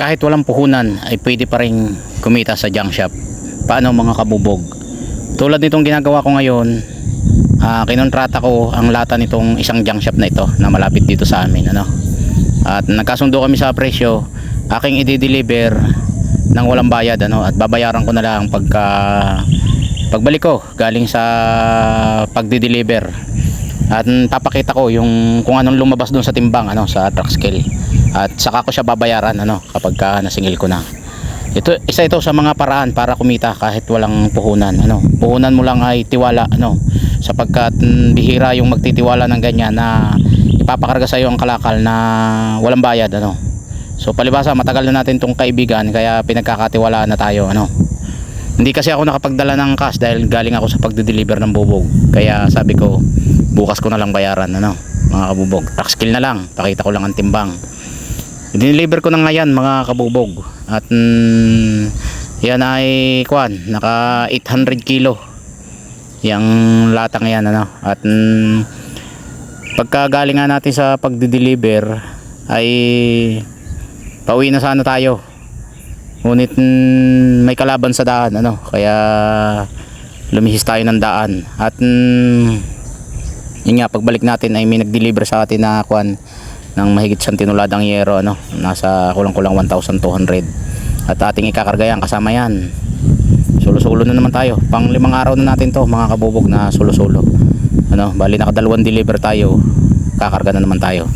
kahit walang puhunan ay pwede pa rin kumita sa junk shop. Paano mga kabubog? Tulad nitong ginagawa ko ngayon, ah kinontrata ko ang lata nitong isang junk shop na ito na malapit dito sa amin. Ano? At nagkasundo kami sa presyo, aking i-deliver ng walang bayad ano at babayaran ko na lang pagka pagbalik ko galing sa pagdi-deliver at papakita ko yung kung anong lumabas doon sa timbang ano sa truck scale at saka ko siya babayaran ano kapag ka nasingil ko na ito isa ito sa mga paraan para kumita kahit walang puhunan ano puhunan mo lang ay tiwala ano sapagkat mm, bihira yung magtitiwala ng ganyan na ipapakarga sa iyo ang kalakal na walang bayad ano so palibasa matagal na natin tong kaibigan kaya pinagkakatiwalaan na tayo ano hindi kasi ako nakapagdala ng cash dahil galing ako sa pagde-deliver ng bubog. Kaya sabi ko, bukas ko na lang bayaran ano, mga kabubog. Tax kill na lang, pakita ko lang ang timbang. Dineliver ko na nga yan mga kabubog. At mm, yan ay kwan, naka 800 kilo. Yang latang yan ano. At mm, pagka nga natin sa pagde-deliver ay pauwi na sana tayo ngunit mm, may kalaban sa daan ano kaya lumihis tayo ng daan at mm, yun nga pagbalik natin ay may nag-deliver sa atin na kwan ng mahigit siyang tinuladang yero ano nasa kulang-kulang 1,200 at ating ikakarga yan kasama yan. Sulo-sulo na naman tayo. Pang limang araw na natin to mga kabubog na sulo-sulo. Ano bali nakadalawang deliver tayo. Kakarga na naman tayo